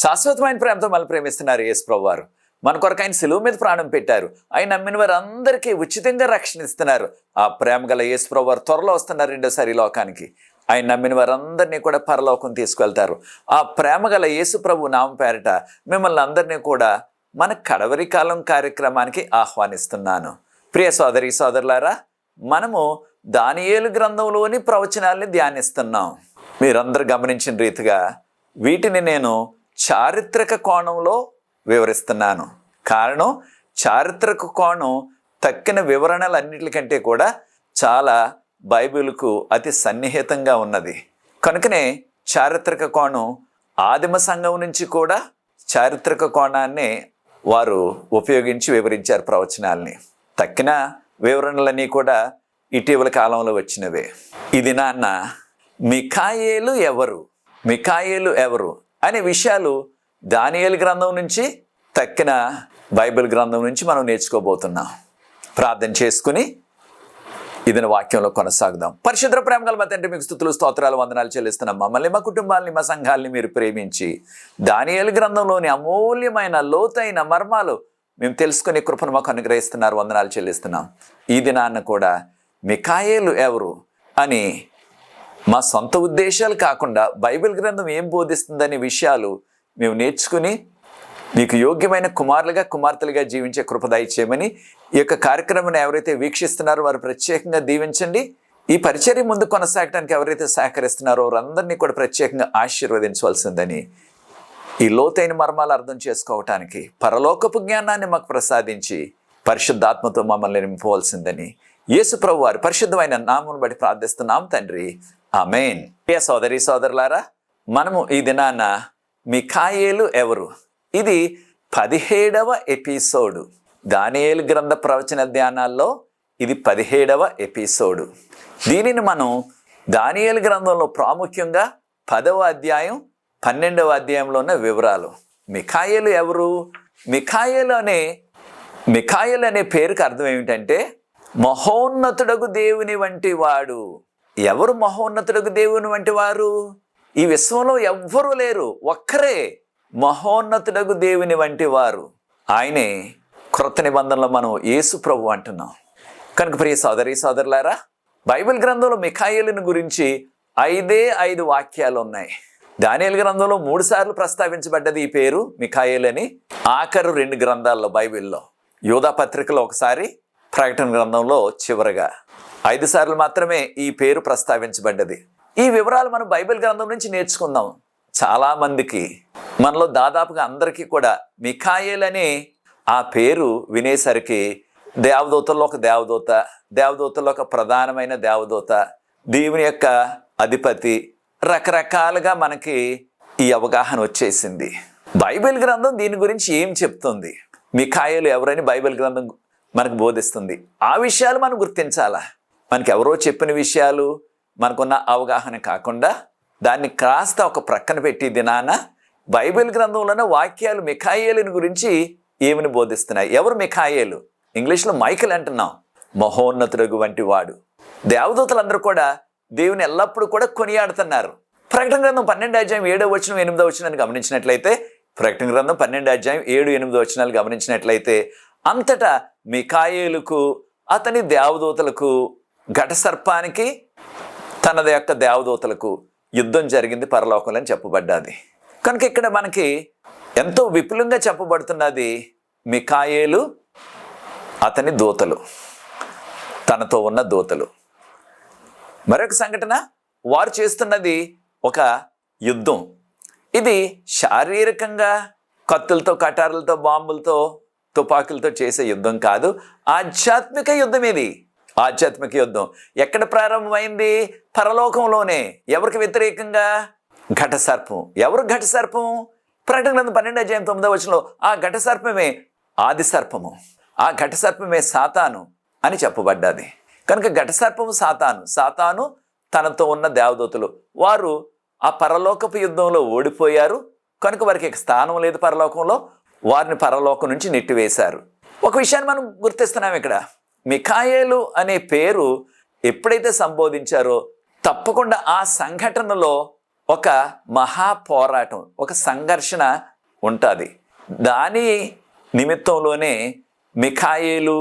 శాశ్వతమైన ప్రేమతో మళ్ళీ ప్రేమిస్తున్నారు యేసు ప్రభువారు. మన కొరకు ఆయన సెలువు మీద ప్రాణం పెట్టారు. ఆయన నమ్మిన వారందరికీ ఉచితంగా రక్షణ ఇస్తున్నారు. ఆ ప్రేమ గల యేసు ప్రభు వారు త్వరలో వస్తున్నారు రెండోసారి లోకానికి. ఆయన నమ్మిన వారందరినీ కూడా పరలోకం తీసుకెళ్తారు. ఆ ప్రేమ గల యేసు ప్రభు నామ పేరిట మిమ్మల్ని అందరినీ కూడా మన కడవరి కాలం కార్యక్రమానికి ఆహ్వానిస్తున్నాను. ప్రియ సోదరి సోదరులారా మనము దానియేలు గ్రంథంలోని ప్రవచనాల్ని ధ్యానిస్తున్నాం. మీరందరూ గమనించిన రీతిగా వీటిని నేను చారిత్రక కోణంలో వివరిస్తున్నాను. కారణం చారిత్రక కోణం తక్కిన వివరణలన్నిటికంటే కూడా చాలా బైబిల్కు అతి సన్నిహితంగా ఉన్నది. కనుకనే చారిత్రక కోణం ఆదిమ సంఘం నుంచి కూడా చారిత్రక కోణాన్ని వారు ఉపయోగించి వివరించారు ప్రవచనాల్ని. తక్కిన వివరణలన్నీ కూడా ఇటీవల కాలంలో వచ్చినవే. ఇది నాన్న మికాయేలు ఎవరు? మికాయేలు ఎవరు? అనే విషయాలు దానియల్ గ్రంథం నుంచి తక్కిన బైబిల్ గ్రంథం నుంచి మనం నేర్చుకోబోతున్నాం. ప్రార్థన చేసుకుని ఇదిన వాక్యంలో కొనసాగుదాం. పరిశుద్ర ప్రేమ గల తండ్రి మీకు స్థుతులు స్తోత్రాలు వందనాలు చెల్లిస్తున్నాం. మమ్మల్ని మా కుటుంబాలని మా సంఘాలని మీరు ప్రేమించి దానియల్ గ్రంథంలోని అమూల్యమైన లోతైన మర్మాలు మేము తెలుసుకునే కృపను మాకు అనుగ్రహిస్తున్నారు వందనాలు చెల్లిస్తున్నాం. ఈ దినాన్న కూడా మికాయేలు ఎవరు అని మా సొంత ఉద్దేశాలు కాకుండా బైబిల్ గ్రంథం ఏం బోధిస్తుందనే విషయాలు మేము నేర్చుకుని మీకు యోగ్యమైన కుమారులుగా కుమార్తెలుగా జీవించే కృప దయచేయమని ఈ యొక్క కార్యక్రమాన్ని ఎవరైతే వీక్షిస్తున్నారో వారు ప్రత్యేకంగా దీవించండి. ఈ పరిచర్య ముందు కొనసాగడానికి ఎవరైతే సహకరిస్తున్నారో వారందరినీ కూడా ప్రత్యేకంగా ఆశీర్వదించవలసిందని ఈ లోతైన మర్మాలు అర్థం చేసుకోవటానికి పరలోకపు జ్ఞానాన్ని మాకు ప్రసాదించి పరిశుద్ధాత్మతో మమ్మల్ని నింపవలసిందని యేసు ప్రభు వారి పరిశుద్ధమైన నామను బట్టి ప్రార్థిస్తున్నాం తండ్రి. ఆమెన్. ప్రియ సోదరి సోదరులారా మనము ఈ దినాన మిఖాయేలు ఎవరు? ఇది పదిహేడవ ఎపిసోడు. దానియేలు గ్రంథ ప్రవచన ధ్యానాల్లో ఇది పదిహేడవ ఎపిసోడు. దీనిని మనం దానియేలు గ్రంథంలో ప్రాముఖ్యంగా పదవ అధ్యాయం పన్నెండవ అధ్యాయంలో ఉన్న వివరాలు. మిఖాయేలు ఎవరు? మిఖాయేలు అనే మిఖాయేలు అనే పేరుకి అర్థం ఏమిటంటే మహోన్నతుడగు దేవుని వంటి వాడు. ఎవరు మహోన్నతుడగు దేవుని వంటి వారు? ఈ విశ్వంలో ఎవ్వరూ లేరు. ఒక్కరే మహోన్నతుడగు దేవుని వంటి వారు. ఆయనే క్రొత్త నిబంధనలో మనం యేసు ప్రభు అంటున్నాం. కనుక ప్రియ సోదరి సోదరులారా బైబిల్ గ్రంథంలో మిఖాయిలను గురించి ఐదే ఐదు వాక్యాలు ఉన్నాయి. దానియల్ గ్రంథంలో మూడు సార్లు ప్రస్తావించబడ్డది ఈ పేరు మిఖాయిల్ అని. ఆఖరు రెండు గ్రంథాల్లో బైబిల్లో. యోధా పత్రికలో ఒకసారి ప్రకటన గ్రంథంలో చివరగా. ఐదు సార్లు మాత్రమే ఈ పేరు ప్రస్తావించబడ్డది. ఈ వివరాలు మనం బైబిల్ గ్రంథం నుంచి నేర్చుకుందాం. చాలా మందికి మనలో దాదాపుగా అందరికీ కూడా మిఖాయేల్ అనే ఆ పేరు వినేసరికి దేవదూతల్లో ఒక దేవదూత దేవదూతల్లో ఒక ప్రధానమైన దేవదూత దేవుని యొక్క అధిపతి రకరకాలుగా మనకి ఈ అవగాహన వచ్చేసింది. బైబిల్ గ్రంథం దీని గురించి ఏం చెప్తుంది? మిఖాయిలు ఎవరని బైబిల్ గ్రంథం మనకు బోధిస్తుంది. ఆ విషయాలు మనం గుర్తించాలా? మనకి ఎవరో చెప్పిన విషయాలు మనకున్న అవగాహన కాకుండా దాన్ని కాస్త ఒక ప్రక్కన పెట్టి దినాన బైబిల్ గ్రంథంలోనే వాక్యాలు మిఖాయేలుని గురించి ఏమని బోధిస్తున్నాయి? ఎవరు మిఖాయేలు? ఇంగ్లీష్లో మైకిల్ అంటున్నాం. మహోన్నతుడు వంటి వాడు. దేవదూతలందరూ కూడా దేవుని ఎల్లప్పుడూ కూడా కొనియాడుతున్నారు. ప్రకటన గ్రంథం పన్నెండు అధ్యాయం ఏడో వచ్చిన ఎనిమిదో వచ్చినాన్ని గమనించినట్లయితే ప్రకటన గ్రంథం పన్నెండు అధ్యాయం ఏడు ఎనిమిదో వచ్చినాలు గమనించినట్లయితే అంతటా మికాయేలుకు అతని దేవదూతలకు ఘట సర్పానికి తన యొక్క దేవదూతలకు యుద్ధం జరిగింది పరలోకంలో అని చెప్పబడ్డది. కనుక ఇక్కడ మనకి ఎంతో విపులంగా చెప్పబడుతున్నది మికాయేలు అతని దూతలు తనతో ఉన్న దూతలు. మరొక సంఘటన వారు చేస్తున్నది ఒక యుద్ధం. ఇది శారీరకంగా కత్తులతో కటారులతో బాంబులతో తుపాకులతో చేసే యుద్ధం కాదు ఆధ్యాత్మిక యుద్ధం ఇది. ఆధ్యాత్మిక యుద్ధం. ఎక్కడ ప్రారంభమైంది? పరలోకంలోనే. ఎవరికి వ్యతిరేకంగా? ఘట సర్పం ఎవరు ఘట సర్పం ప్రకటన గ్రంథం పన్నెండు అధ్యాయం తొమ్మిదో వచనంలో ఆ ఘట సర్పమే ఆది సర్పము ఆ ఘట సర్పమే సాతాను అని చెప్పబడ్డది. కనుక ఘట సర్పము సాతాను. సాతాను తనతో ఉన్న దేవదూతలు. వారు ఆ పరలోకపు యుద్ధంలో ఓడిపోయారు. కనుక వారికి స్థానం లేదు పరలోకంలో. వారిని పరలోకం నుంచి నెట్టివేశారు. ఒక విషయాన్ని మనం గుర్తిస్తున్నాం ఇక్కడ. మిఖాయేలు అనే పేరు ఎప్పుడైతే సంబోధించారో తప్పకుండా ఆ సంఘటనలో ఒక మహా పోరాటం ఒక సంఘర్షణ ఉంటుంది. దాని నిమిత్తంలోనే మిఖాయేలు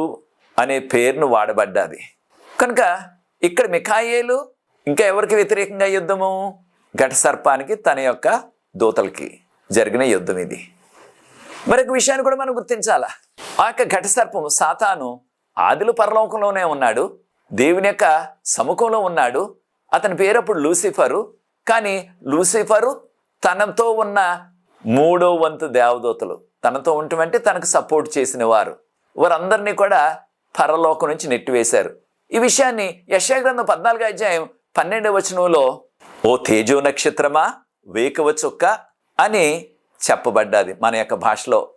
అనే పేరును వాడబడ్డది. కనుక ఇక్కడ మిఖాయేలు ఇంకా ఎవరికి వ్యతిరేకంగా యుద్ధము? ఘట సర్పానికి తన యొక్క దూతలకి జరిగిన యుద్ధం ఇది. మరొక విషయాన్ని కూడా మనం గుర్తించాలా? ఆ యొక్క ఘట సర్పము సాతాను ఆదిలు పరలోకంలోనే ఉన్నాడు దేవుని యొక్క సముఖంలో ఉన్నాడు. అతని పేరు అప్పుడు లూసిఫరు. కానీ లూసిఫరు తనతో ఉన్న మూడో వంతు దేవదూతలు. తనతో ఉండటమంటే తనకు సపోర్ట్ చేసిన వారు వారందరినీ కూడా పరలోకం నుంచి నెట్టివేశారు. ఈ విషయాన్ని యశాగ్రంథం పద్నాలుగు అధ్యాయం పన్నెండవ వచనంలో ఓ తేజో నక్షత్రమా వేకవ చుక్క అని చెప్పబడ్డది మన యొక్క భాషలో.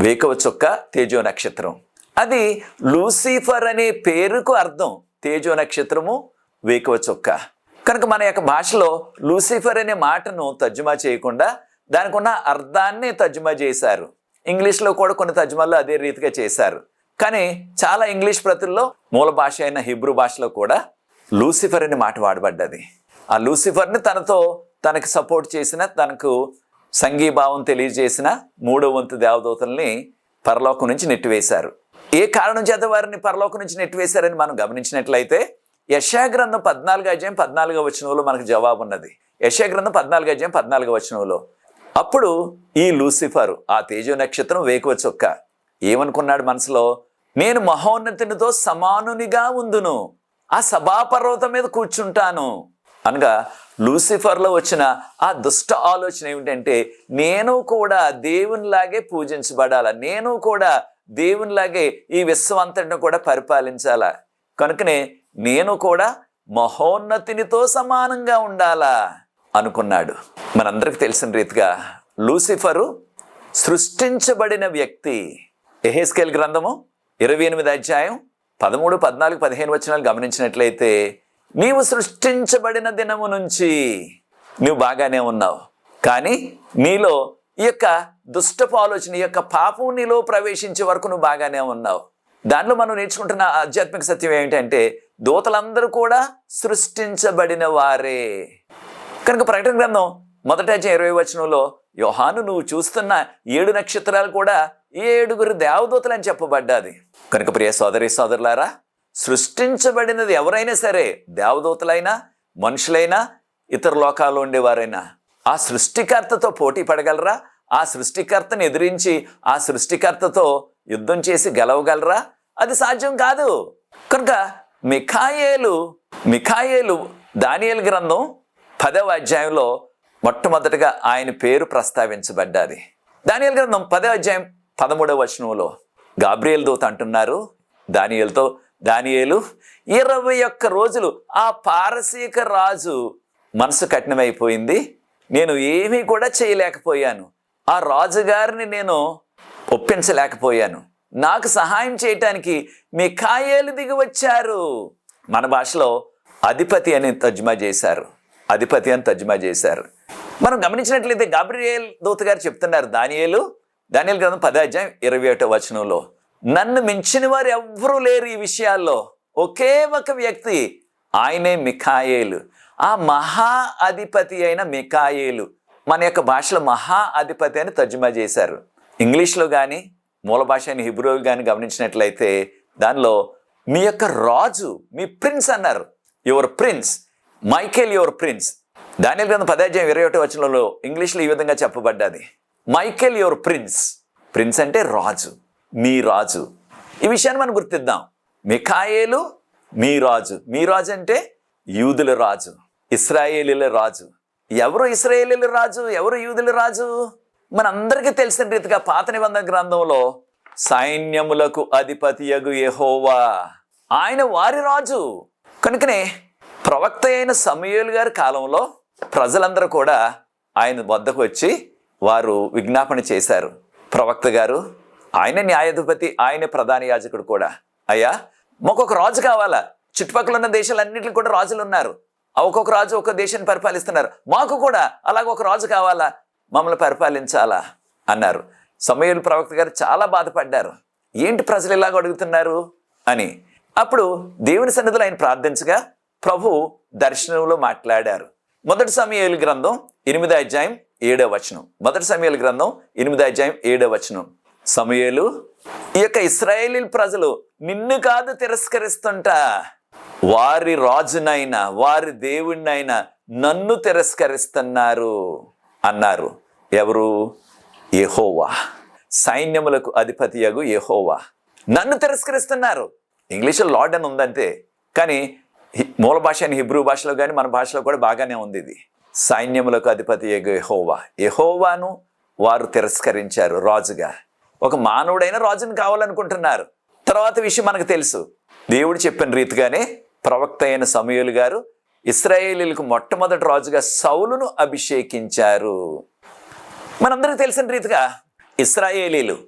వేకవ చుక్క తేజో నక్షత్రం. అది లూసిఫర్ అనే పేరుకు అర్థం. తేజో నక్షత్రము వేకువ చొక్క. కనుక మన యొక్క భాషలో లూసిఫర్ అనే మాటను తర్జుమా చేయకుండా దానికి ఉన్న అర్థాన్ని తర్జుమా చేశారు. ఇంగ్లీష్లో కూడా కొన్ని తర్జుమాల్లో అదే రీతిగా చేశారు. కానీ చాలా ఇంగ్లీష్ ప్రతుల్లో మూల భాష అయిన హిబ్రూ భాషలో కూడా లూసిఫర్ అనే మాట వాడబడ్డది. ఆ లూసిఫర్ని తనతో తనకు సపోర్ట్ చేసిన తనకు సంఘీభావం తెలియజేసిన మూడో వంతు దేవదూతల్ని పరలోకం నుంచి నెట్టివేశారు. ఏ కారణం చేత వారిని పరలోకం నుంచి నెట్టివేశారని మనం గమనించినట్లయితే యశాగ్రంథం పద్నాలుగు అధ్యాయం పద్నాలుగో వచనంలో మనకు జవాబు ఉన్నది. యశాగ్రంథం పద్నాలుగు అధ్యాయం పద్నాలుగో వచనంలో అప్పుడు ఈ లూసిఫర్ ఆ తేజో నక్షత్రం వేకువ చొక్క ఏమనుకున్నాడు మనసులో? నేను మహోన్నతునితో సమానునిగా ఉందును. ఆ సభాపర్వతం మీద కూర్చుంటాను. అనగా లూసిఫర్లో వచ్చిన ఆ దుష్ట ఆలోచన ఏమిటంటే నేను కూడా దేవునిలాగే పూజించబడాల? నేను కూడా దేవునిలాగే ఈ విశ్వం అంతటిని కూడా పరిపాలించాలా? కనుకనే నేను కూడా మహోన్నతినితో సమానంగా ఉండాలా? అనుకున్నాడు. మనందరికి తెలిసిన రీతిగా లూసిఫరు సృష్టించబడిన వ్యక్తి. ఎహెస్కేల్ గ్రంథము ఇరవై ఎనిమిది అధ్యాయం పదమూడు పద్నాలుగు పదిహేను వచనాలు గమనించినట్లయితే నీవు సృష్టించబడిన దినము నుంచి నువ్వు బాగానే ఉన్నావు. కానీ నీలో ఈ యొక్క దుష్టపు ఆలోచన ఈ యొక్క పాపం నీలో ప్రవేశించే వరకు నువ్వు బాగానే ఉన్నావు. దానిలో మనం నేర్చుకుంటున్న ఆధ్యాత్మిక సత్యం ఏమిటంటే దూతలందరూ కూడా సృష్టించబడిన వారే. కనుక ప్రకటన గ్రంథం మొదట ఇరవై వచనంలో యోహాను నువ్వు చూస్తున్న ఏడు నక్షత్రాలు కూడా ఏడుగురు దేవదూతలు అని చెప్పబడ్డాది. కనుక ప్రియ సోదరి సోదరులారా సృష్టించబడినది ఎవరైనా సరే దేవదూతలైనా మనుషులైనా ఇతర లోకాల్లో ఉండేవారైనా ఆ సృష్టికర్తతో పోటీ పడగలరా? ఆ సృష్టికర్తను ఎదిరించి ఆ సృష్టికర్తతో యుద్ధం చేసి గెలవగలరా? అది సాధ్యం కాదు. కనుక మిఖాయేలు మిఖాయేలు దానియల్ గ్రంథం పదవ అధ్యాయంలో మొట్టమొదటిగా ఆయన పేరు ప్రస్తావించబడ్డది. దానియల్ గ్రంథం పదవ అధ్యాయం పదమూడవ వచనంలో గాబ్రియల్ దూత అంటున్నారు దానియేలుతో దానియేలు ఇరవై ఒక్క రోజులు ఆ పారసీక రాజు మనసు కఠినమైపోయింది. నేను ఏమీ కూడా చేయలేకపోయాను. ఆ రాజుగారిని నేను ఒప్పించలేకపోయాను. నాకు సహాయం చేయటానికి మిఖాయేలు దిగి వచ్చారు. మన భాషలో అధిపతి అని తర్జుమా చేశారు. అధిపతి అని తర్జుమా చేశారు. మనం గమనించినట్లయితే గాబ్రియేల్ దూత గారు చెప్తున్నారు దానియేలు దానియేలు గ్రంథం పదాధ్యాయం ఇరవై ఒకటో వచనంలో నన్ను మించిన వారు ఎవ్వరూ లేరు ఈ విషయాల్లో. ఒకే ఒక వ్యక్తి ఆయనే మిఖాయేలు. ఆ మహా అధిపతి అయిన మికాయేలు మన యొక్క భాషలో మహా అధిపతి అని తర్జుమా చేశారు. ఇంగ్లీష్లో కానీ మూల భాష అయిన హిబ్రూ కానీ గమనించినట్లయితే దానిలో మీ యొక్క రాజు మీ ప్రిన్స్ అన్నారు. Your prince Michael your prince. Daniel గ్రంథం పదార్థం ఇరవై ఒకటి వచనంలో ఇంగ్లీష్లో ఈ విధంగా చెప్పబడ్డది. Michael your prince. ప్రిన్స్ అంటే రాజు మీ రాజు. ఈ విషయాన్ని మనం గుర్తిద్దాం. మిఖాయేలు మీ రాజు. మీ రాజు అంటే యూదుల రాజు ఇస్రాయేలీల రాజు. ఎవరు ఇస్రాయేలీల రాజు? ఎవరు యూదుల రాజు? మనందరికీ తెలిసిన రీతిగా పాత నిబంధన గ్రంథంలో సైన్యములకు అధిపతియగు ఎహోవా ఆయన వారి రాజు. కనుకనే ప్రవక్త అయిన సమయలు గారి కాలంలో ప్రజలందరూ కూడా ఆయన వద్దకు వచ్చి వారు విజ్ఞాపన చేశారు. ప్రవక్త గారు ఆయన న్యాయాధిపతి ఆయన ప్రధాన యాజకుడు కూడా. అయ్యా మాకొక రాజు కావాలా? చుట్టుపక్కల ఉన్న దేశాలన్నింటికి కూడా రాజులు ఉన్నారు. ఒక్కొక్క రాజు ఒక దేశాన్ని పరిపాలిస్తున్నారు. మాకు కూడా అలాగ ఒక రాజు కావాలా? మమ్మల్ని పరిపాలించాలా? అన్నారు. సమయలు ప్రవక్త గారు చాలా బాధపడ్డారు. ఏంటి ప్రజలు ఇలాగ అడుగుతున్నారు? అని. అప్పుడు దేవుని సన్నిధిలో ఆయన ప్రార్థించగా ప్రభు దర్శనంలో మాట్లాడారు. మొదటి సమయాలు గ్రంథం ఎనిమిదో అధ్యాయం ఏడో వచనం. మొదటి సమయాల గ్రంథం ఎనిమిదో అధ్యాయం ఏడో వచనం. సమయాలు ఈ యొక్క ఇస్రాయేలీ ప్రజలు నిన్ను కాదు తిరస్కరిస్తుంటా? వారి రాజునైనా వారి దేవుణ్ణైనా నన్ను తిరస్కరిస్తున్నారు అన్నారు. ఎవరు? ఎహోవా సైన్యములకు అధిపతియగు ఎహోవా నన్ను తిరస్కరిస్తున్నారు. ఇంగ్లీష్లో లార్డ్ అని ఉందంతే కానీ మూల భాష అని హిబ్రూ భాషలో కానీ మన భాషలో కూడా బాగానే ఉంది ఇది. సైన్యములకు అధిపతి ఎహోవా ఎహోవాను వారు తిరస్కరించారు రాజుగా. ఒక మానవుడైన రాజుని కావాలనుకుంటున్నారు. తర్వాత విషయం మనకు తెలుసు. దేవుడు చెప్పిన రీతిగానే ప్రవక్త అయిన సమయులు గారు ఇస్రాయేలీలకు మొట్టమొదటి రాజుగా సౌలును అభిషేకించారు. మనందరికీ తెలిసిన రీతిగా ఇస్రాయేలీలు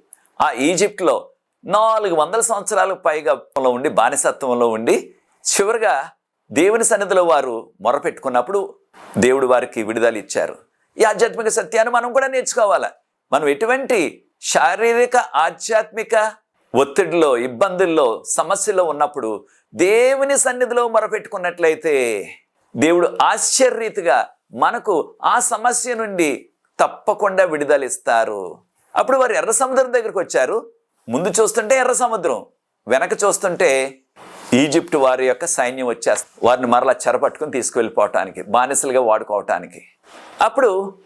ఆ ఈజిప్ట్లో నాలుగు వందల సంవత్సరాలకు పైగా ఉండి బానిసత్వంలో ఉండి చివరిగా దేవుని సన్నిధిలో వారు మొరపెట్టుకున్నప్పుడు దేవుడు వారికి విడుదల ఇచ్చారు. ఈ ఆధ్యాత్మిక సత్యాన్ని మనం కూడా నేర్చుకోవాలి? మనం ఎటువంటి శారీరక ఆధ్యాత్మిక ఒత్తిడిలో ఇబ్బందుల్లో సమస్యలో ఉన్నప్పుడు దేవుని సన్నిధిలో మొరపెట్టుకున్నట్లయితే దేవుడు ఆశ్చర్యరీతిగా మనకు ఆ సమస్య నుండి తప్పకుండా విడుదలిస్తారు. అప్పుడు వారు ఎర్ర సముద్రం దగ్గరికి వచ్చారు. ముందు చూస్తుంటే ఎర్ర సముద్రం వెనక చూస్తుంటే ఈజిప్ట్ వారి యొక్క సైన్యం వచ్చేస్తుంది వారిని మరలా చెరపట్టుకుని తీసుకువెళ్ళిపోవటానికి బానిసలుగా వాడుకోవటానికి. అప్పుడు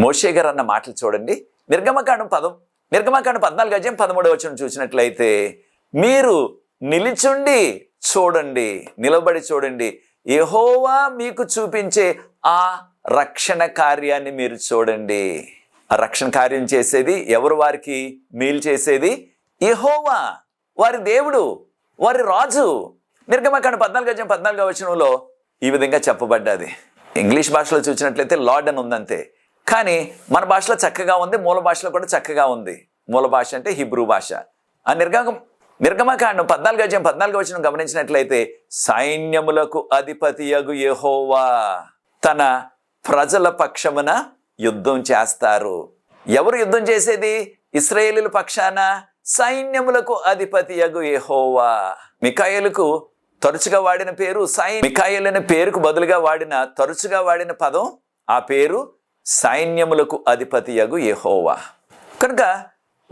మోషే గారు అన్న మాటలు చూడండి. నిర్గమకాండం పదం నిర్గమాకాండ పద్నాలుగు అధ్యాయం పదమూడవ వచ్చిన చూసినట్లయితే మీరు నిలిచుండి చూడండి నిలబడి చూడండి. యహోవా మీకు చూపించే ఆ రక్షణ కార్యాన్ని మీరు చూడండి. ఆ రక్షణ కార్యం చేసేది ఎవరు వారికి? మేలు చేసేది యహోవా. వారి దేవుడు వారి రాజు. నిర్గమకాండ పద్నాలుగు అధ్యాయం పద్నాలుగో వచనంలో ఈ విధంగా చెప్పబడ్డది. ఇంగ్లీష్ భాషలో చూసినట్లయితే లార్డ్ అని ఉందంతే. కానీ మన భాషలో చక్కగా ఉంది మూల భాషలో కూడా చక్కగా ఉంది. మూల భాష అంటే హిబ్రూ భాష. ఆ నిర్గమ నిర్గమకాండం పద్నాలుగు అధ్యాయం పద్నాలుగు వచ్చిన గమనించినట్లయితే సైన్యములకు అధిపతి యగు యెహోవా. తన ప్రజల పక్షమున యుద్ధం చేస్తారు. ఎవరు యుద్ధం చేసేది? ఇస్రాయేలీల పక్షాన సైన్యములకు అధిపతి యగు యెహోవా. మికాయలకు తరచుగా వాడిన పేరు సై మికాయల్ అనే పేరుకు బదులుగా వాడిన తరచుగా వాడిన పదం ఆ పేరు సైన్యములకు అధిపతి అగు యెహోవా. కనుక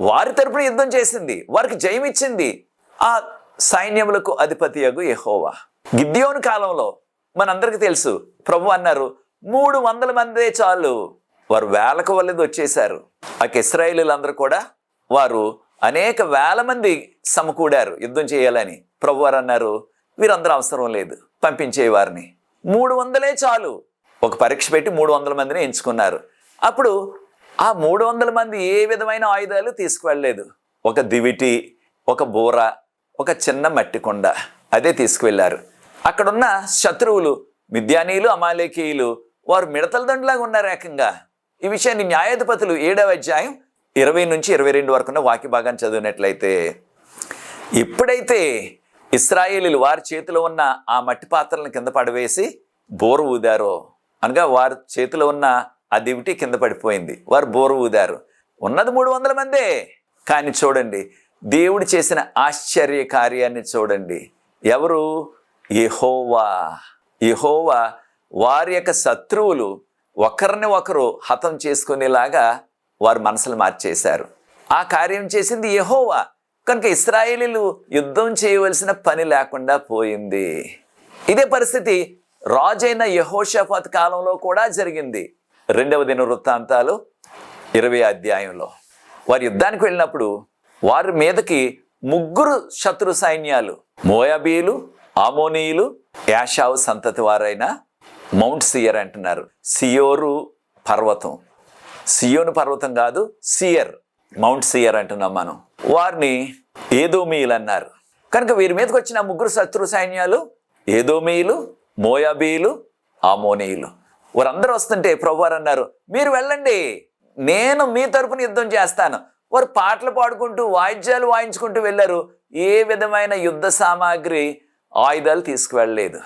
వారి తరపున యుద్ధం చేసింది వారికి జయం ఇచ్చింది ఆ సైన్యములకు అధిపతి అగు యెహోవా. గిద్యోని కాలంలో మనందరికీ తెలుసు ప్రభు అన్నారు మూడు వందల మందే చాలు. వారు వేలకు వల్లది వచ్చేశారు. ఆ ఇస్రాయేలీలందరూ కూడా వారు అనేక వేల మంది సమకూడారు యుద్ధం చేయాలని. ప్రభు వారు అన్నారు వీరందరూ అవసరం లేదు పంపించే వారిని మూడు వందలే చాలు. ఒక పరీక్ష పెట్టి మూడు వందల మందిని ఎంచుకున్నారు. అప్పుడు ఆ మూడు వందల మంది ఏ విధమైన ఆయుధాలు తీసుకువెళ్ళలేదు. ఒక దివిటి ఒక బూర ఒక చిన్న మట్టి కొండ అదే తీసుకువెళ్ళారు. అక్కడున్న శత్రువులు మిద్యానీయులు అమాలేకీయులు వారు మిడతల దండులాగా ఉన్నారు ఏకంగా. ఈ విషయాన్ని న్యాయాధిపతులు ఏడవ అధ్యాయం ఇరవై నుంచి ఇరవై రెండు వరకున్న వాకి భాగాన్ని చదివినట్లయితే ఎప్పుడైతే ఇస్రాయేలీలు వారి చేతిలో ఉన్న ఆ మట్టి పాత్రలను కింద పడవేసి బోరు ఊదారో అనగా వారి చేతిలో ఉన్న ఆ దివిటి కింద పడిపోయింది. వారు బోరు ఊదారు. ఉన్నది మూడు వందల మందే. కానీ చూడండి దేవుడు చేసిన ఆశ్చర్య కార్యాన్ని చూడండి. ఎవరు? యెహోవా. యహోవా వారి యొక్క శత్రువులు ఒకరిని ఒకరు హతం చేసుకునేలాగా వారు మనసులు మార్చేశారు. ఆ కార్యం చేసింది యహోవా. కనుక ఇస్రాయేలీలు యుద్ధం చేయవలసిన పని లేకుండా పోయింది. ఇదే పరిస్థితి రాజైన యహోషఫత్ కాలంలో కూడా జరిగింది. రెండవ దిన వృత్తాంతాలు ఇరవై అధ్యాయంలో. వారు యుద్ధానికి వెళ్ళినప్పుడు వారి మీదకి ముగ్గురు శత్రు సైన్యాలు మోయాబీలు ఆమోనీయులు యాషావు సంతతి వారైన మౌంట్ సియర్ అంటున్నారు. సియోరు పర్వతం. సియోను పర్వతం కాదు సియర్ మౌంట్ సియర్ అంటున్నాం మనం. వారిని ఏదోమీయులు అన్నారు. కనుక వీరి మీదకి వచ్చిన ముగ్గురు శత్రు సైన్యాలు ఏదోమీయులు మోయాబీలు ఆమోనీయులు. వారందరూ వస్తుంటే ప్రభువారు అన్నారు మీరు వెళ్ళండి నేను మీ తరపున యుద్ధం చేస్తాను. వారు పాటలు పాడుకుంటూ వాయిద్యాలు వాయించుకుంటూ వెళ్ళారు. ఏ విధమైన యుద్ధ సామాగ్రి ఆయుధాలు తీసుకువెళ్ళలేదు.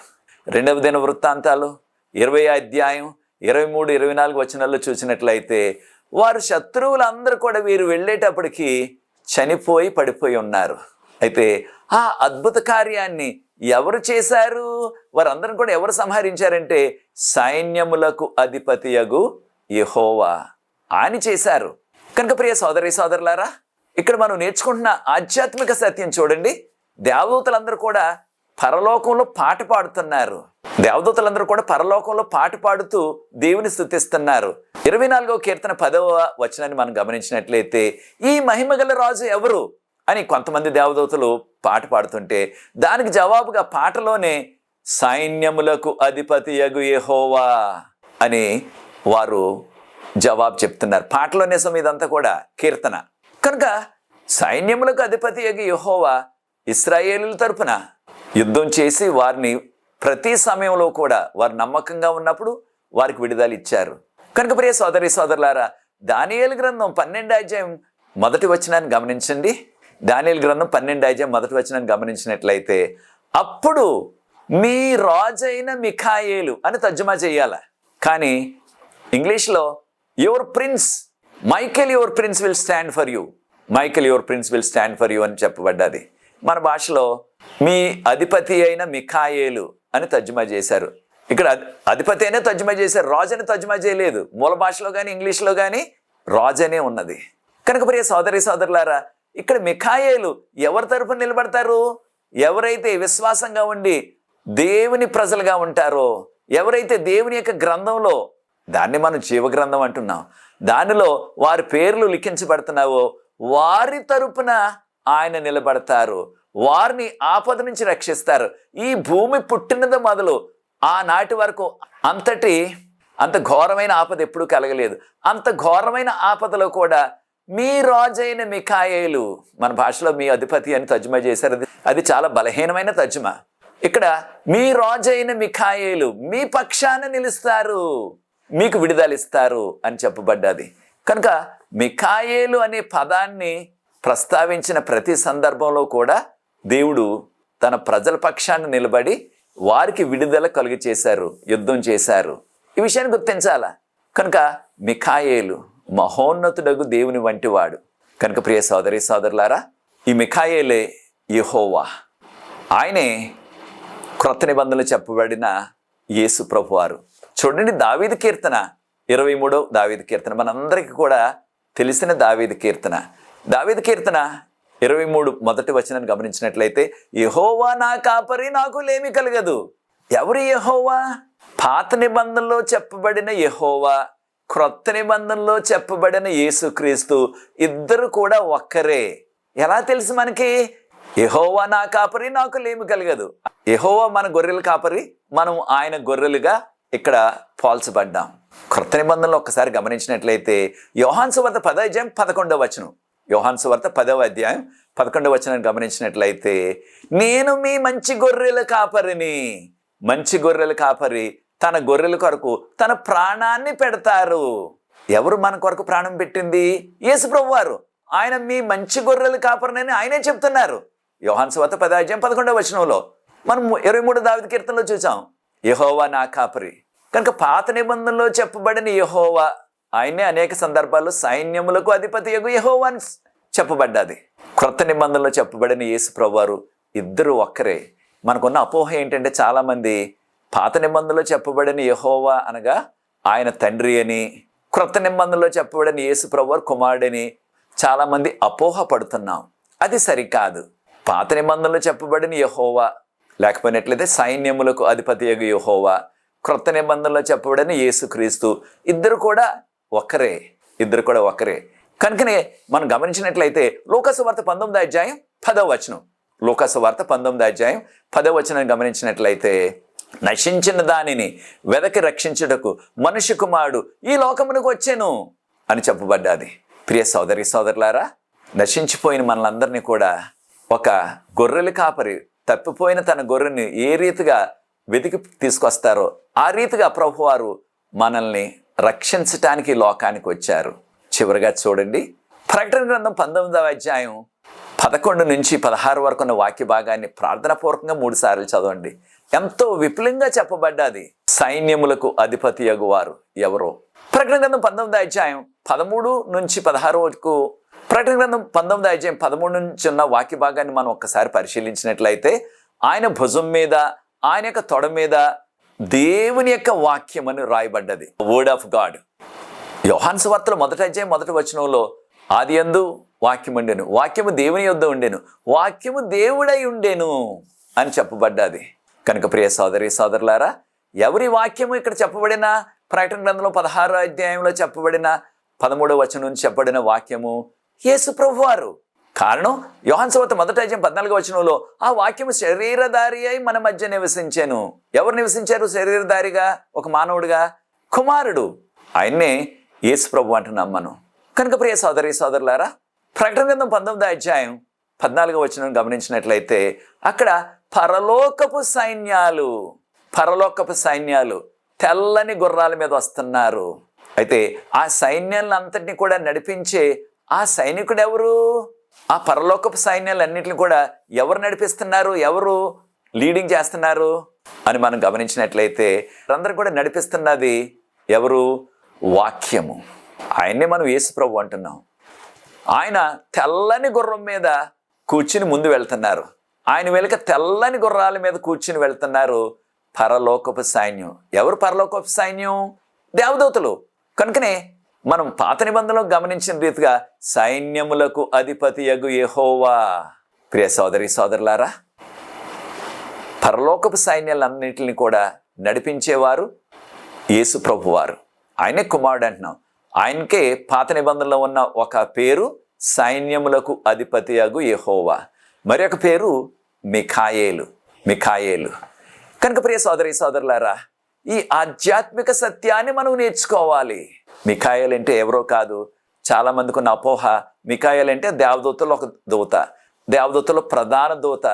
రెండవ దిన వృత్తాంతాలు ఇరవై అధ్యాయం ఇరవై మూడు ఇరవై నాలుగు వచనాల్లో చూసినట్లయితే వారు శత్రువులందరూ కూడా వీరు వెళ్ళేటప్పటికి చనిపోయి పడిపోయి ఉన్నారు. అయితే ఆ అద్భుత కార్యాన్ని ఎవరు చేశారు? వారందరం కూడా ఎవరు సంహరించారంటే సైన్యములకు అధిపతియగు యెహోవా. అని చేశారు. కనుక ప్రియ సోదరి సోదరులారా ఇక్కడ మనం నేర్చుకుంటున్న ఆధ్యాత్మిక సత్యం చూడండి. దేవదూతలందరూ కూడా పరలోకంలో పాట పాడుతున్నారు. దేవదూతలందరూ కూడా పరలోకంలో పాట పాడుతూ దేవుని స్థుతిస్తున్నారు. ఇరవై నాలుగో కీర్తన పదవ వచనాన్ని మనం గమనించినట్లయితే ఈ మహిమగల రాజు ఎవరు? అని కొంతమంది దేవదూతలు పాట పాడుతుంటే దానికి జవాబుగా పాటలోనే సైన్యములకు అధిపతి యగు యెహోవా అని వారు జవాబు చెప్తున్నారు. పాటలోనే సమ ఇదంతా కూడా కీర్తన. కనుక సైన్యములకు అధిపతి యగు యెహోవా ఇస్రాయేలుల తరపున యుద్ధం చేసి వారిని ప్రతి సమయంలో కూడా వారు నమ్మకంగా ఉన్నప్పుడు వారికి విడుదల ఇచ్చారు. కనుక ప్రియ సోదరి సోదరులారా దానియేలు గ్రంథం పన్నెండు అధ్యాయం మొదటి వచ్చినాన్ని గమనించండి. దానియల్ గ్రంథం పన్నెండు అధ్యాయం మొదటి వచనాన్ని గమనించినట్లయితే అప్పుడు మీ రాజైన మిఖాయేలు అని తర్జుమా చేయాల. కానీ ఇంగ్లీష్లో your prince Michael your prince will stand for you Michael your prince will stand for you అని చెప్పబడ్డది. మన భాషలో మీ అధిపతి అయిన మిఖాయేలు అని తర్జుమా చేశారు. ఇక్కడ అధిపతి అయినా తర్జుమా చేశారు రాజు అని తర్జుమా చేయలేదు. మూల భాషలో కానీ ఇంగ్లీష్లో కానీ రాజనే ఉన్నది. కనుక ప్రియ సోదరి సోదరులారా ఇక్కడ మిఖాయేలు ఎవరి తరపు నిలబడతారు? ఎవరైతే విశ్వాసంగా ఉండి దేవుని ప్రజలుగా ఉంటారో ఎవరైతే దేవుని యొక్క గ్రంథంలో దాన్ని మనం జీవగ్రంథం అంటున్నాం దానిలో వారి పేర్లు లిఖించబడుతున్నావో వారి తరపున ఆయన నిలబడతారు. వారిని ఆపద నుంచి రక్షిస్తారు. ఈ భూమి పుట్టినది మొదలు ఆనాటి వరకు అంతటి అంత ఘోరమైన ఆపద ఎప్పుడూ కలగలేదు. అంత ఘోరమైన ఆపదలో కూడా మీ రాజైన మిఖాయేలు మన భాషలో మీ అధిపతి అని తర్జుమా చేశారు. అది- చాలా బలహీనమైన తర్జుమా. ఇక్కడ మీ రాజైన మిఖాయేలు మీ పక్షాన నిలుస్తారు మీకు విడుదలిస్తారు అని చెప్పబడ్డది. కనుక మిఖాయేలు అనే పదాన్ని ప్రస్తావించిన ప్రతి సందర్భంలో కూడా దేవుడు తన ప్రజల పక్షాన్ని నిలబడి వారికి విడుదల కలుగు చేశారు యుద్ధం చేశారు. ఈ విషయాన్ని గుర్తించాలా? కనుక మిఖాయేలు మహోన్నతుడగు దేవుని వంటివాడు. కనుక ప్రియ సోదరి సోదరులారా ఈ మిఖాయేలే యహోవా. ఆయనే క్రొత్త నిబంధనలు చెప్పబడిన యేసు ప్రభువారు. చూడండి దావీద కీర్తన ఇరవై మూడో దావీద కీర్తన. మనందరికీ కూడా తెలిసిన దావీద కీర్తన. దావీద కీర్తన ఇరవై మూడు మొదటి వచనాన్ని గమనించినట్లయితే యహోవా నా కాపరి నాకు లేమి కలగదు. ఎవరు యహోవా? పాత నిబంధనలో చెప్పబడిన యహోవా. క్రొత్త నిబంధనలో చెప్పబడిన యేసుక్రీస్తు ఇద్దరు కూడా ఒక్కరే. ఎలా తెలుసు మనకి? యహోవా నా కాపరి నాకు లేమి కలగదు. యహోవా మన గొర్రెల కాపరి మనం ఆయన గొర్రెలుగా ఇక్కడ పోల్చబడ్డాం. క్రొత్త నిబంధనలు ఒక్కసారి గమనించినట్లయితే యోహాన్ సువార్త పద పదకొండవ వచనం. యోహాన్ సువార్త పదవ అధ్యాయం పదకొండవ వచనం గమనించినట్లయితే నేను మీ మంచి గొర్రెల కాపరిని. మంచి గొర్రెల కాపరి తన గొర్రెల కొరకు తన ప్రాణాన్ని పెడతారు. ఎవరు మన కొరకు ప్రాణం పెట్టింది? యేసుప్రభు వారు ఆయన మీ మంచి గొర్రెలు కాపరనని ఆయనే చెప్తున్నారు. యోహాన్ సువత పదాజ్యం పదకొండవ వచనంలో మనం ఇరవై మూడు దావిత కీర్తనలో చూసాం యహోవా నా కాపరి. కనుక పాత నిబంధనలో చెప్పబడిన యహోవా ఆయనే అనేక సందర్భాల్లో సైన్యములకు అధిపతి యగు యహోవా అని చెప్పబడ్డది. క్రొత్త నిబంధనలో చెప్పబడిన యేసు ప్రభువారు ఇద్దరు ఒక్కరే. మనకున్న అపోహ ఏంటంటే చాలామంది పాత నిబంధనలో చెప్పబడిన యహోవా అనగా ఆయన తండ్రి అని క్రొత్త నిబంధనలో చెప్పబడిన యేసు ప్రభువారు కుమారుడని చాలామంది అపోహ పడుతున్నాం అది సరికాదు. పాత నిబంధనలో చెప్పబడిన యహోవా లేకపోయినట్లయితే సైన్యములకు అధిపతి యగు యహోవా క్రొత్త నిబంధనలో చెప్పబడిన యేసుక్రీస్తు ఇద్దరు కూడా ఒక్కరే ఇద్దరు కూడా ఒక్కరే. కనుకనే మనం గమనించినట్లయితే లోకసు వార్త పంతొమ్మిది అధ్యాయం పదవ వచనం. లోకసు వార్త పంతొమ్మిది అధ్యాయం పదవ వచనం గమనించినట్లయితే నశించిన దానిని వెదకి రక్షించుటకు మనుష్య కుమారుడు ఈ లోకమునకు వచ్చాను అని చెప్పబడ్డాది. ప్రియ సోదరి సోదరులారా నశించిపోయిన మనలందరినీ కూడా ఒక గొర్రెలు కాపరి తప్పిపోయిన తన గొర్రెని ఏ రీతిగా వెతికి తీసుకొస్తారో ఆ రీతిగా ప్రభువారు మనల్ని రక్షించటానికి లోకానికి వచ్చారు. చివరిగా చూడండి ప్రకటన గ్రంథం పంతొమ్మిదవ అధ్యాయం పదకొండు నుంచి పదహారు వరకు ఉన్న వాక్య భాగాన్ని ప్రార్థనాపూర్వకంగా మూడు సార్లు చదవండి. ఎంతో విపులంగా చెప్పబడ్డది. సైన్యములకు అధిపతి యగువారు ఎవరో. ప్రకటన గ్రంథం పంతొమ్మిది అధ్యాయం పదమూడు నుంచి పదహారు వరకు ప్రకటన గ్రంథం పంతొమ్మిది అధ్యాయం పదమూడు నుంచి ఉన్న వాక్య భాగాన్ని మనం ఒక్కసారి పరిశీలించినట్లయితే ఆయన భుజం మీద ఆయన యొక్క తొడ మీద దేవుని యొక్క వాక్యం అని రాయబడ్డది. వర్డ్ ఆఫ్ గాడ్ యోహాన్ సువార్తలో మొదటి అధ్యాయం మొదటి వచనంలో ఆది యందు వాక్యం ఉండేను. వాక్యము దేవుని యొద్ద ఉండేను. వాక్యము దేవుడై ఉండేను అని చెప్పబడ్డది. కనుక ప్రియ సోదరి సోదరులారా ఎవరి వాక్యము ఇక్కడ చెప్పబడిన ప్రకటన గ్రంథంలో పదహారో అధ్యాయంలో చెప్పబడిన పదమూడవ వచనం నుంచి చెప్పబడిన వాక్యము యేసు ప్రభువారు. కారణం యోహాన్ సువార్త మొదటి అధ్యాయం పద్నాలుగో వచనంలో ఆ వాక్యము శరీరధారి అయి మన మధ్య నివసించాను. ఎవరు నివసించారు శరీరధారిగా? ఒక మానవుడిగా? కుమారుడు. ఆయన్నే యేసు ప్రభు అంటున్నాం మనం కనుక ప్రియ సోదరి సోదరులారా ప్రకటన గ్రంథం పంతొమ్మిదో అధ్యాయం పద్నాలుగో వచనం గమనించినట్లయితే అక్కడ పరలోకపు సైన్యాలు పరలోకపు సైన్యాలు తెల్లని గుర్రాల మీద వస్తున్నారు. అయితే ఆ సైన్యాలంతటిని కూడా నడిపించే ఆ సైనికుడు ఎవరు ఆ పరలోకపు సైన్యాలన్నింటిని కూడా ఎవరు నడిపిస్తున్నారు? ఎవరు లీడింగ్ చేస్తున్నారు? అని మనం గమనించినట్లయితే అందరూ కూడా నడిపిస్తున్నది ఎవరు? వాక్యము. ఆయన్నే మనం యేసు ప్రభు అంటున్నాం. ఆయన తెల్లని గుర్రం మీద కూర్చుని ముందు వెళ్తున్నారు. ఆయన వెనుక తెల్లని గుర్రాల మీద కూర్చుని వెళ్తున్నారు పరలోకపు సైన్యం. ఎవరు పరలోకపు సైన్యం? దేవదూతలు. కనుకనే మనం పాత నిబంధనలో గమనించిన రీతిగా సైన్యములకు అధిపతి యగు యెహోవా. ప్రియ సోదరి సోదరులారా పరలోకపు సైన్యాలన్నింటిని కూడా నడిపించేవారు యేసు ప్రభువారు. ఆయనే కుమారుడు అంటున్నాం. ఆయనకే పాత నిబంధనలో ఉన్న ఒక పేరు సైన్యములకు అధిపతి అగు యెహోవా. మరొక పేరు మిఖాయేలు మిఖాయేలు. కనుక ప్రియ సోదరి సోదరులారా ఈ ఆధ్యాత్మిక సత్యాన్ని మనం నేర్చుకోవాలి. మిఖాయేలు అంటే ఎవరో కాదు. చాలామందికి ఉన్న అపోహ మిఖాయేలు అంటే దేవదూతలో ఒక దూత దేవదూతలో ప్రధాన దూత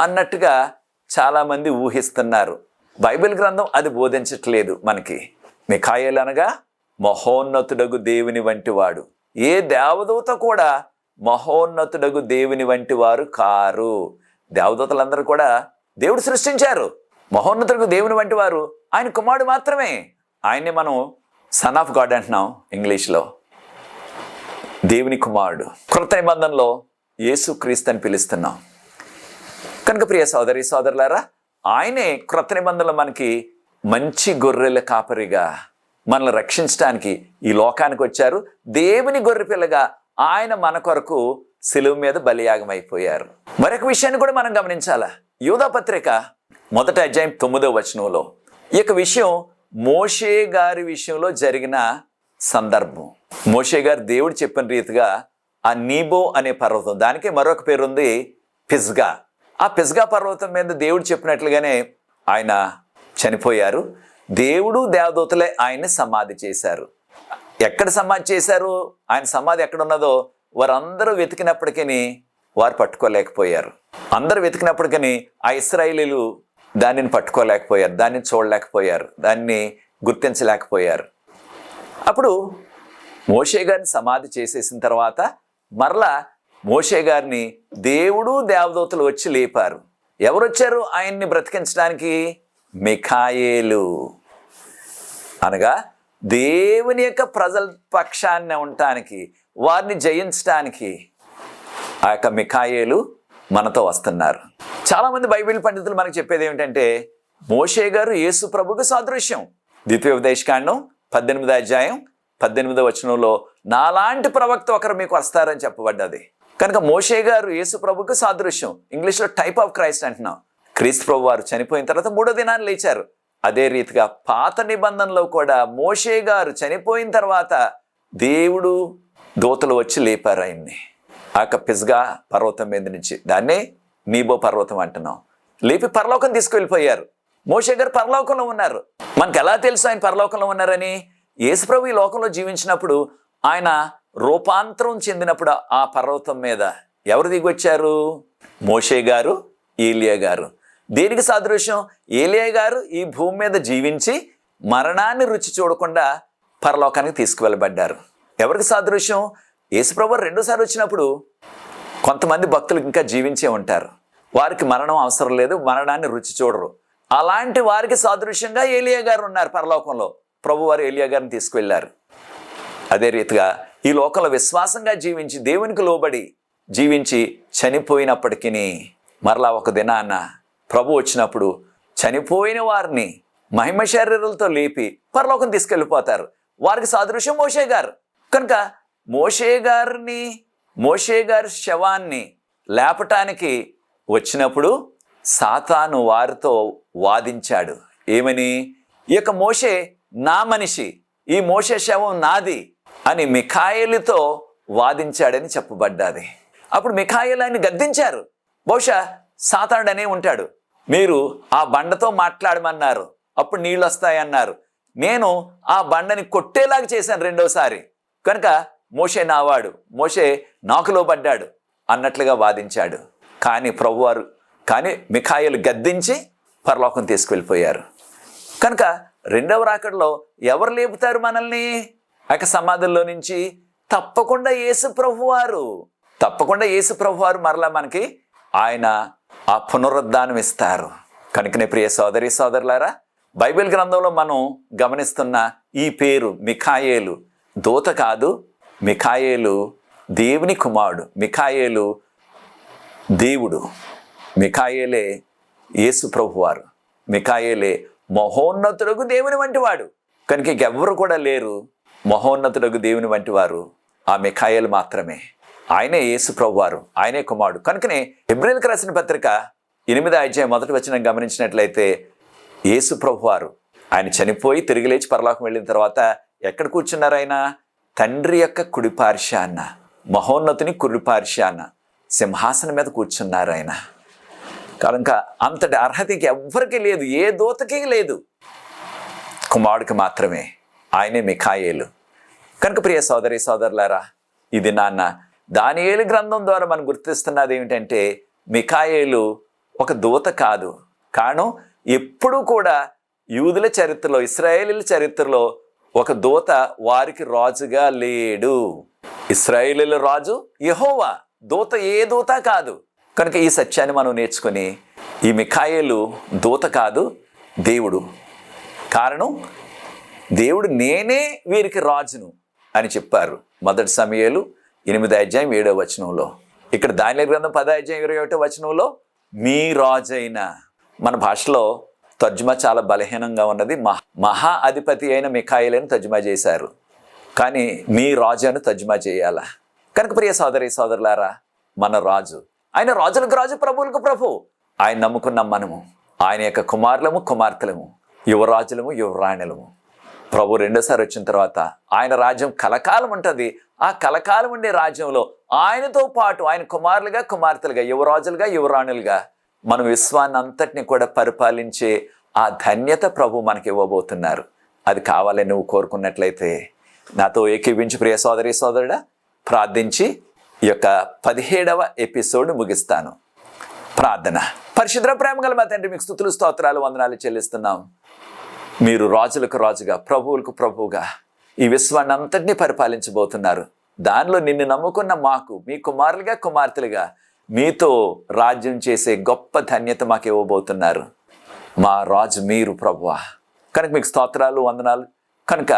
అన్నట్టుగా చాలామంది ఊహిస్తున్నారు. బైబిల్ గ్రంథం అది బోధించట్లేదు మనకి. మిఖాయేలు అనగా మహోన్నతుడగు దేవుని వంటి వాడు. ఏ దేవదూత కూడా మహోన్నతుడగు దేవుని వంటి వారు కారు. దేవదూతలందరూ కూడా దేవుడు సృష్టించారు. మహోన్నతులకు దేవుని వంటి వారు. ఆయన కుమారుడు మాత్రమే. ఆయన్ని మనం సన్ ఆఫ్ గాడ్ అంటున్నాం ఇంగ్లీష్లో. దేవుని కుమారుడు. కృత నిబంధనలో యేసు క్రీస్తు అని పిలుస్తున్నాం. కనుక ప్రియ సోదరి సోదరులారా ఆయనే క్రొత్త నిబంధనలు మనకి మంచి గొర్రెల కాపరిగా మనల్ని రక్షించడానికి ఈ లోకానికి వచ్చారు. దేవుని గొర్రె పిల్లగా ఆయన మన కొరకు సిలువు మీద బలియాగం అయిపోయారు మరొక విషయాన్ని కూడా మనం గమనించాలా? యూదా పత్రిక మొదటి అధ్యాయం తొమ్మిదో వచనంలో ఈ యొక్క విషయం మోషే గారి విషయంలో జరిగిన సందర్భం. మోషే గారు దేవుడు చెప్పిన రీతిగా ఆ నీబో అనే పర్వతం దానికి మరొక పేరు ఉంది పిజ్గా. ఆ పిజ్గా పర్వతం మీద దేవుడు చెప్పినట్లుగానే ఆయన చనిపోయారు. దేవుడు దేవదూతలే ఆయన్ని సమాధి చేశారు. ఎక్కడ సమాధి చేశారు? ఆయన సమాధి ఎక్కడ ఉన్నదో వారందరూ వెతికినప్పటికీ వారు పట్టుకోలేకపోయారు. అందరూ వెతికినప్పటికీ ఆ ఇస్రాయిలీలు దానిని పట్టుకోలేకపోయారు దాన్ని చూడలేకపోయారు దాన్ని గుర్తించలేకపోయారు. అప్పుడు మోషే గారిని సమాధి చేసేసిన తర్వాత మరలా మోషే గారిని దేవుడు దేవదూతలు వచ్చి లేపారు. ఎవరొచ్చారు ఆయన్ని బ్రతికించడానికి? మిఖాయేలు. అనగా దేవుని యొక్క ప్రజల పక్షాన్ని ఉండటానికి వారిని జయించడానికి ఆ యొక్క మిఖాయేలు మనతో వస్తున్నారు. చాలామంది బైబిల్ పండితులు మనకు చెప్పేది ఏమిటంటే మోషే గారు యేసు ప్రభుకు సాదృశ్యం. ద్వితీయోపదేశకాండం పద్దెనిమిదో అధ్యాయం పద్దెనిమిదో వచనంలో నాలాంటి ప్రవక్త ఒకరు మీకు వస్తారని చెప్పబడ్డది. కనుక మోషే గారు యేసు ప్రభుకు సాదృశ్యం. ఇంగ్లీష్లో టైప్ ఆఫ్ క్రైస్ట్ అంటున్నాం. క్రీస్తు ప్రభు వారు చనిపోయిన తర్వాత మూడో దినాన్ని లేచారు. అదే రీతిగా పాత నిబంధనలో కూడా మోషే గారు చనిపోయిన తర్వాత దేవుడు దూతలు వచ్చి లేపారు ఆయన్ని. ఆ యొక్క పిజ్గా పర్వతం మీద నుంచి దాన్నే నీబో పర్వతం అంటున్నాం లేపి పరలోకం తీసుకువెళ్ళిపోయారు. మోషే గారు పరలోకంలో ఉన్నారు. మనకు ఎలా తెలుసు ఆయన పరలోకంలో ఉన్నారని? యేసుప్రభు ఈ లోకంలో జీవించినప్పుడు ఆయన రూపాంతరం చెందినప్పుడు ఆ పర్వతం మీద ఎవరు దిగొచ్చారు? మోషే గారు ఏలియా గారు. దేనికి సాదృశ్యం? ఏలియా గారు ఈ భూమి మీద జీవించి మరణాన్ని రుచి చూడకుండా పరలోకానికి తీసుకువెళ్ళబడ్డారు. ఎవరికి సాదృశ్యం? యేసుప్రభు రెండోసారి వచ్చినప్పుడు కొంతమంది భక్తులు ఇంకా జీవించే ఉంటారు. వారికి మరణం అవసరం లేదు మరణాన్ని రుచి చూడరు. అలాంటి వారికి సాదృశ్యంగా ఏలియా గారు ఉన్నారు పరలోకంలో. ప్రభు వారు ఏలియా గారిని తీసుకువెళ్ళారు. అదే రీతిగా ఈ లోకంలో విశ్వాసంగా జీవించి దేవునికి లోబడి జీవించి చనిపోయినప్పటికీ మరలా ఒక దినాన్న ప్రభు వచ్చినప్పుడు చనిపోయిన వారిని మహిమ శరీరాలతో లేపి పరలోకం తీసుకెళ్ళిపోతారు. వారికి సాదృశ్యం మోషే గారు. కనుక మోషే గారిని మోషే గారి శవాన్ని లేపటానికి వచ్చినప్పుడు సాతాను వారితో వాదించాడు. ఏమని? ఈ యొక్క మోషే నా మనిషి ఈ మోషే శవం నాది అని మిఖాయిలతో వాదించాడని చెప్పబడ్డాది. అప్పుడు మిఖాయిల్ ఆయన గద్దించారు. బహుశా సాతాడనే ఉంటాడు. మీరు ఆ బండతో మాట్లాడమన్నారు. అప్పుడు నీళ్ళు వస్తాయన్నారు నేను ఆ బండని కొట్టేలాగా చేశాను రెండోసారి. కనుక మోషే నావాడు మోషే నాకులో పడ్డాడు అన్నట్లుగా వాదించాడు. కానీ ప్రభువారు కానీ మిఖాయిలు గద్దించి పరలోకం తీసుకువెళ్ళిపోయారు. కనుక రెండవ రాకడలో ఎవరు లేపుతారు మనల్ని? అక సమాధుల్లో నుంచి తప్పకుండా యేసు ప్రభువారు. తప్పకుండా యేసు ప్రభువారు మరలా మనకి ఆయన ఆ పునరుద్ధానం ఇస్తారు. కనుకనే ప్రియ సోదరి సోదరులారా బైబిల్ గ్రంథంలో మనం గమనిస్తున్న ఈ పేరు మిఖాయేలు. దూత కాదు మిఖాయేలు దేవుని కుమారుడు. మిఖాయేలు దేవుడు. మిఖాయేలే యేసు ప్రభువారు. మిఖాయేలే మహోన్నతులకు దేవుని వంటివాడు కనుక ఇంకెవ్వరు కూడా లేరు మహోన్నతులకు దేవుని వంటివారు ఆ మిఖాయేలు మాత్రమే. ఆయనే యేసు ప్రభువారు. ఆయనే కుమారుడు. కనుకనే ఎబ్రిల్కి రాసిన పత్రిక ఎనిమిది అధ్యాయం మొదటి వచ్చిన గమనించినట్లయితే యేసు ప్రభువారు ఆయన చనిపోయి తిరిగి లేచి పరలోకం వెళ్ళిన తర్వాత ఎక్కడ కూర్చున్నారు ఆయన? తండ్రి యొక్క కుడి అన్న మహోన్నతుని కుడి అన్న సింహాసనం మీద కూర్చున్నారు ఆయన. కనుక అంతటి అర్హతకి ఎవ్వరికీ లేదు ఏ దూతకి లేదు. కుమారుడికి మాత్రమే ఆయనే మిఖాయేలు. కనుక ప్రియ సోదరి సోదరులారా ఇది నాన్న దానియేలు గ్రంథం ద్వారా మనం గుర్తిస్తున్నది ఏమిటంటే మిఖాయేలు ఒక దూత కాదు. కారణం ఎప్పుడూ కూడా యూదుల చరిత్రలో ఇస్రాయేలీల చరిత్రలో ఒక దూత వారికి రాజుగా లేడు. ఇస్రాయేలీల రాజు యహోవా దూత ఏ దూత కాదు. కనుక ఈ సత్యాన్ని మనం నేర్చుకొని ఈ మిఖాయేలు దూత కాదు దేవుడు. కారణం దేవుడు నేనే వీరికి రాజును అని చెప్పారు మొదటి సమయాలు ఎనిమిది అధ్యాయం ఏడో వచనంలో. ఇక్కడ దానిల గ్రంథం పద అధ్యాయం ఇరవై ఒకటో వచనంలో మీ రాజైన మన భాషలో తర్జుమా చాలా బలహీనంగా ఉన్నది. మహా మహా అధిపతి అయిన మిఖాయిలను తర్జుమా చేశారు. కానీ మీ రాజు అని తర్జుమా చేయాలా? కనుక ప్రియ సోదరి సోదరులారా మన రాజు ఆయన రాజులకు రాజు ప్రభువులకు ప్రభు. ఆయన నమ్ముకున్నాం మనము ఆయన యొక్క కుమారులము కుమార్తెలము యువరాజులము యువరాణులము. ప్రభు రెండోసారి వచ్చిన తర్వాత ఆయన రాజ్యం కలకాలం ఉంటుంది. ఆ కలకాలం ఉండే రాజ్యంలో ఆయనతో పాటు ఆయన కుమారులుగా కుమార్తెలుగా యువరాజులుగా యువరాణులుగా మన విశ్వాన్ని అంతటిని కూడా పరిపాలించే ఆ ధన్యత ప్రభు మనకి ఇవ్వబోతున్నారు. అది కావాలని నువ్వు కోరుకున్నట్లయితే నాతో ఏకీవించి ప్రియ సోదరి సోదరుడా ప్రార్థించి ఈ యొక్క పదిహేడవ ఎపిసోడ్ ముగిస్తాను. ప్రార్థన. పరిశుద్ర ప్రేమ గల మా తండ్రి మీకు స్థుతులు స్తోత్రాలు వందనాలు చెల్లిస్తున్నాం. మీరు రాజులకు రాజుగా ప్రభువులకు ప్రభువుగా ఈ విశ్వాన్ని అంతటినీ పరిపాలించబోతున్నారు. దానిలో నిన్ను నమ్ముకున్న మాకు మీ కుమారులుగా కుమార్తెలుగా మీతో రాజ్యం చేసే గొప్ప ధన్యత మాకు ఇవ్వబోతున్నారు. మా రాజు మీరు ప్రభువా. కనుక మీకు స్తోత్రాలు వందనాలు. కనుక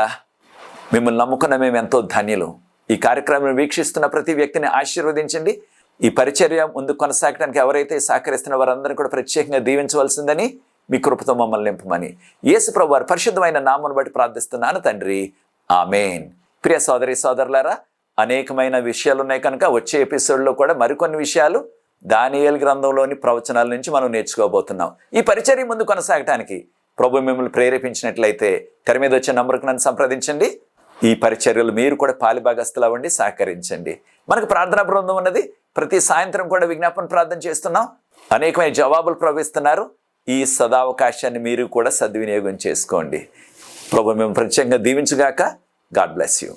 మిమ్మల్ని నమ్ముకున్న మేము ఎంతో ధన్యులు. ఈ కార్యక్రమం వీక్షిస్తున్న ప్రతి వ్యక్తిని ఆశీర్వదించండి. ఈ పరిచర్య ముందు కొనసాగడానికి ఎవరైతే సహకరిస్తున్న వారందరినీ కూడా ప్రత్యేకంగా దీవించవలసిందని మీ కృపతో మమ్మల్ని నింపమని యేసుప్రభు వారి పరిశుద్ధమైన నామను బట్టి ప్రార్థిస్తున్నాను తండ్రి. ఆమెన్. ప్రియ సోదరి సోదరులారా అనేకమైన విషయాలు ఉన్నాయి కనుక వచ్చే ఎపిసోడ్లో కూడా మరికొన్ని విషయాలు దానియల్ గ్రంథంలోని ప్రవచనాల నుంచి మనం నేర్చుకోబోతున్నాం. ఈ పరిచర్య ముందు కొనసాగటానికి ప్రభు మిమ్మల్ని ప్రేరేపించినట్లయితే తెర మీద వచ్చే నంబర్కి నన్ను సంప్రదించండి. ఈ పరిచర్యలు మీరు కూడా పాలిభాగస్తులు అవ్వండి సహకరించండి. మనకు ప్రార్థనా బృందం ఉన్నది. ప్రతి సాయంత్రం కూడా విజ్ఞాపన ప్రార్థన చేస్తున్నాం. అనేకమైన జవాబులు ప్రవహిస్తున్నారు. ఈ సదావకాశాన్ని మీరు కూడా సద్వినియోగం చేసుకోండి. ప్రభు మేము ప్రత్యేకంగా దీవించుగాక. God bless you.